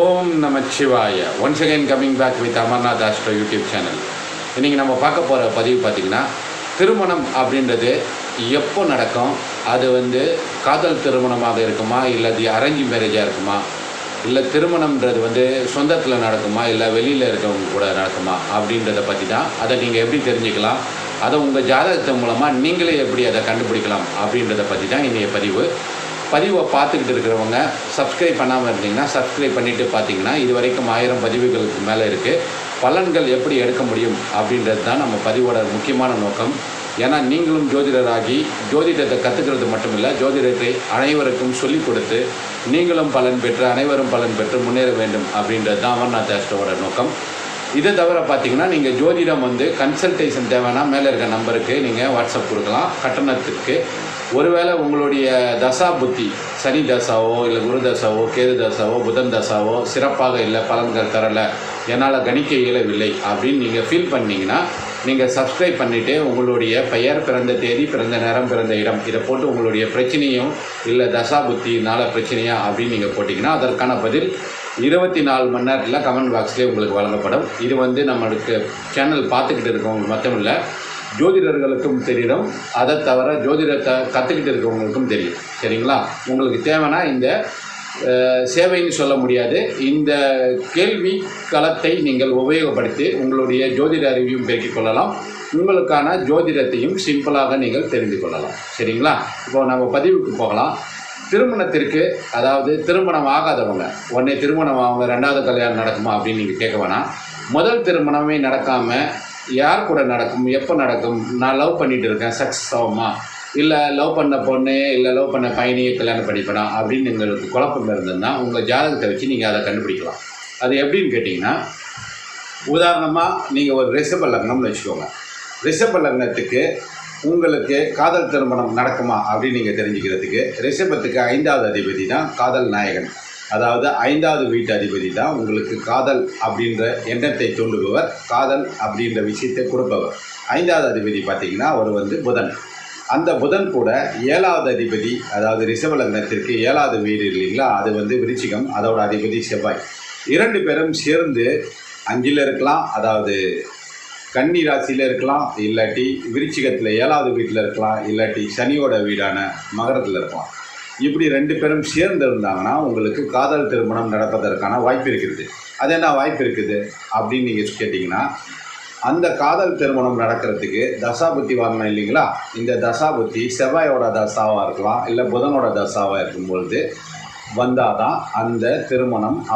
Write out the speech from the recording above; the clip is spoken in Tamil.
Om Namachivaya. Once again coming back with Amarnath astro YouTube channel இன்றைக்கி நம்ம பார்க்க போகிற பதிவு பார்த்திங்கன்னா திருமணம் அப்படின்றது எப்போ நடக்கும்? அது வந்து காதல் திருமணமாக இருக்குமா? இல்லை அது அரேஞ்ச் மேரேஜாக இருக்குமா? இல்லை திருமணம்ன்றது வந்து சொந்தத்தில் நடக்குமா? இல்லை வெளியில் இருக்கவங்க கூட நடக்குமா? அப்படின்றத பற்றி தான் அதை நீங்கள் எப்படி தெரிஞ்சுக்கலாம்? அதை உங்கள் ஜாதகத்தின் மூலமாக நீங்களே எப்படி அதை கண்டுபிடிக்கலாம்? அப்படின்றத பற்றி தான் இன்றைய பதிவு. பதிவை பார்த்துக்கிட்டு இருக்கிறவங்க சப்ஸ்கிரைப் பண்ணாமல் இருந்தீங்கன்னா சப்ஸ்கிரைப் பண்ணிவிட்டு பார்த்தீங்கன்னா இது வரைக்கும் ஆயிரம் பதிவுகளுக்கு மேலே இருக்குது பலன்கள் எப்படி எடுக்க முடியும் அப்படின்றது தான் நம்ம பதிவோட முக்கியமான நோக்கம். ஏன்னா நீங்களும் ஜோதிடராகி ஜோதிடத்தை கற்றுக்கிறது மட்டும் இல்லை ஜோதிடத்தை அனைவருக்கும் சொல்லிக் கொடுத்து நீங்களும் பலன் பெற்று அனைவரும் பலன் பெற்று முன்னேற வேண்டும் அப்படின்றது தான் அமர்நாத் ஆஸ்ட்ரோவோட நோக்கம். இதை தவிர பார்த்தீங்கன்னா நீங்கள் ஜோதிடம் வந்து கன்சல்டேஷன் தேவைன்னா மேலே இருக்க நம்பருக்கு நீங்கள் வாட்ஸ்அப் கொடுக்கலாம். கட்டணத்திற்கு ஒருவேளை உங்களுடைய தசா புத்தி சனி தசாவோ இல்லை குரு தசாவோ கேது தசாவோ புதன் தசாவோ சிறப்பாக இல்லை பலன்கள் தரலை என்னால் கணிக்க இயலவில்லை அப்படின்னு நீங்கள் ஃபீல் பண்ணீங்கன்னா நீங்கள் சப்ஸ்கிரைப் பண்ணிவிட்டு உங்களுடைய பெயர் பிறந்த தேதி பிறந்த நேரம் பிறந்த இடம் இதை போட்டு உங்களுடைய பிரச்சனையும் இல்லை தசா புத்தினால பிரச்சனையா அப்படின்னு நீங்கள் போட்டிங்கன்னா அதற்கான பதில் இருபத்தி நாலு மணி நேரத்தில் கமெண்ட் பாக்ஸ்லேயே உங்களுக்கு வழங்கப்படும். இது வந்து நம்மளுக்கு சேனல் பார்த்துக்கிட்டு இருக்கவங்களுக்கு மட்டும் இல்லை ஜோதிடர்களுக்கும் தெரியும். அதை தவிர ஜோதிடத்தை கற்றுக்கிட்டு இருக்கவங்களுக்கும் தெரியும். சரிங்களா? உங்களுக்கு தேவைன்னா இந்த சேவைன்னு சொல்ல முடியாது. இந்த கேள்வி களத்தை நீங்கள் உபயோகப்படுத்தி உங்களுடைய ஜோதிட அறிவையும் பெருக்கிக் கொள்ளலாம். உங்களுக்கான ஜோதிடத்தையும் சிம்பிளாக நீங்கள் தெரிந்து கொள்ளலாம். சரிங்களா? இப்போ நம்ம பதிவுக்கு போகலாம். திருமணத்திற்கு அதாவது திருமணம் ஆகாதவங்க உடனே திருமணம் அவங்க ரெண்டாவது கல்யாணம் நடக்குமா அப்படின்னு நீங்கள் கேட்க வேணாம். முதல் திருமணமே நடக்காமல் யார் கூட நடக்கும்? எப்போ நடக்கும்? நான் லவ் பண்ணிட்டு இருக்கேன். சக்ஸஸ் ஆகுமா? இல்லை லவ் பண்ண பொண்ணு இல்லை லவ் பண்ண பையனையே கல்யாணம் பண்ணிப்படா அப்படின்னு எங்களுக்கு குழப்பம் இருந்ததுன்னா உங்கள் ஜாதகத்தை வச்சு நீங்கள் அதை கண்டுபிடிக்கலாம். அது எப்படின்னு கேட்டிங்கன்னா உதாரணமாக நீங்கள் ஒரு ரிஷப லக்னம்னு வச்சுக்கோங்க. ரிஷப லக்னத்துக்கு உங்களுக்கு காதல் திருமணம் நடக்குமா அப்படின்னு நீங்கள் தெரிஞ்சுக்கிறதுக்கு ரிஷபத்துக்கு ஐந்தாவது அதிபதி தான் காதல் நாயகன். அதாவது ஐந்தாவது வீட்டு அதிபதி தான் உங்களுக்கு காதல் அப்படின்ற எண்ணத்தை தூண்டுபவர் காதல் அப்படின்ற விஷயத்தை கொடுப்பவர். ஐந்தாவது அதிபதி பார்த்தீங்கன்னா அவர் வந்து புதன். அந்த புதன் கூட ஏழாவது அதிபதி அதாவது ரிஷப லக்னத்திற்கு ஏழாவது வீடு இல்லைங்களா? அது வந்து விருச்சிகம் அதோட அதிபதி செவ்வாய். இரண்டு பேரும் சேர்ந்து அஞ்சில் இருக்கலாம் அதாவது கன்னி ராசியில் இருக்கலாம் இல்லாட்டி விருச்சிகத்தில் ஏழாவது வீட்டில் இருக்கலாம் இல்லாட்டி சனியோட வீடான மகரத்தில் இருக்கலாம். இப்படி ரெண்டு பேரும் சேர்ந்து இருந்தாங்கன்னா உங்களுக்கு காதல் திருமணம் நடப்பதற்கான வாய்ப்பு இருக்குது. அது என்ன வாய்ப்பு இருக்குது அப்படின்னு நீங்கள் கேட்டிங்கன்னா அந்த காதல் திருமணம் நடக்கிறதுக்கு தசாபுத்தி வரணும் இல்லைங்களா? இந்த தசாபுத்தி செவ்வாயோட தசாவாக இருக்கலாம் இல்லை புதனோட தசாவாக இருக்கும் பொழுது வந்தால் தான் அந்த திருமணம்